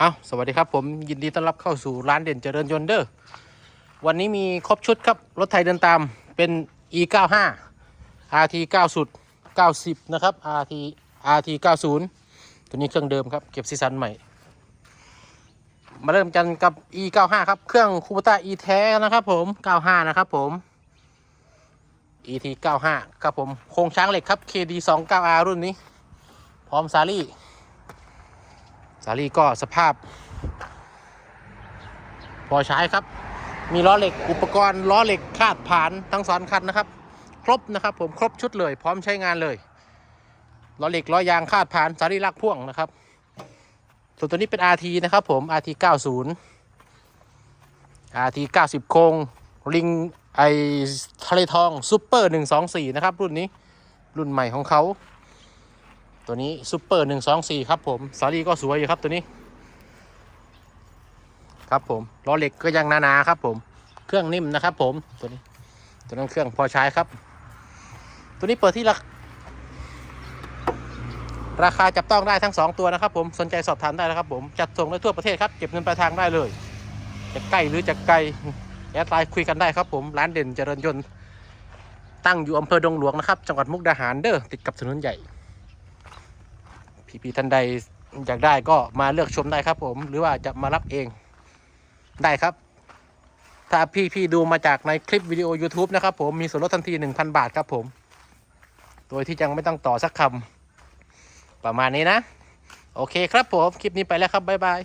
เอาสวัสดีครับผมยินดีต้อนรับเข้าสู่ร้านเด่นเจริญยนเด้อวันนี้มีครบชุดครับ รถไทยเดินตามเป็น e 9 5 rt 90 90 นะครับ rt rt 90 ตัวนี้เครื่องเดิมครับ เก็บซีซันใหม่ มาเริ่มกันกับ e 9 5ครับ เครื่องคูปต้า e แท้นะครับผม 95 นะครับผม et 95 ครับผม โครงช้างเหล็กครับ kd 2 9 r รุ่นนี้ พร้อมซารี่าลีก็สภาพ พอใช้ครับ มีล้อเหล็กอุปกรณ์ล้อเหล็กคาดผ่านทั้งสองคันนะครับ ครบนะครับ ผมครบชุดเลย พร้อมใช้งานเลยล้อเหล็กล้อยางคาดผ่านสาลีลักพ่วงนะครับส่วนตัวนี้เป็น RT นะครับผม RT 90 RT 90 โครงลิงไอทะเลทองซูเปอร์124 นะครับ รุ่นนี้รุ่นใหม่ของเขา ตัวนี้ซูเปอร์หนึ่งสองสี่ครับผม สาลีก็สวยอยู่ครับตัวนี้ ครับผมล้อเหล็กก็ยังหนาๆครับผม เครื่องนิ่มนะครับผมตัวนี้ ตัวนั้นเครื่องพอใช้ครับ ตัวนี้เปิดที่ราราคาจับต้องได้ทั้งสองตัวนะครับผมสนใจสอบถามได้นะครับผมจัดส่งได้ทั่วประเทศครับเก็บเงินปลายทางได้เลยจะใกล้หรือจะไกลแอดไลน์คุยกันได้ครับผมร้านเด่นเจริญยนต์ตั้งอยู่อำเภอดงหลวงนะครับ จังหวัดมุกดาหารเด้อติดกับถนนใหญ่ พี่ๆท่านใดอยากได้ก็มาเลือกชมได้ครับ ผม หรือว่าจะมารับเองได้ครับ ถ้าพี่ๆดูมาจากในคลิปวิดีโอ YouTube นะครับ ผมมีส่วนลดทันที 1,000 บาทครับ ผม โดยที่ยังไม่ต้องต่อสักคำประมาณนี้นะ โอเคครับผม คลิปนี้ไปแล้วครับบ๊ายบาย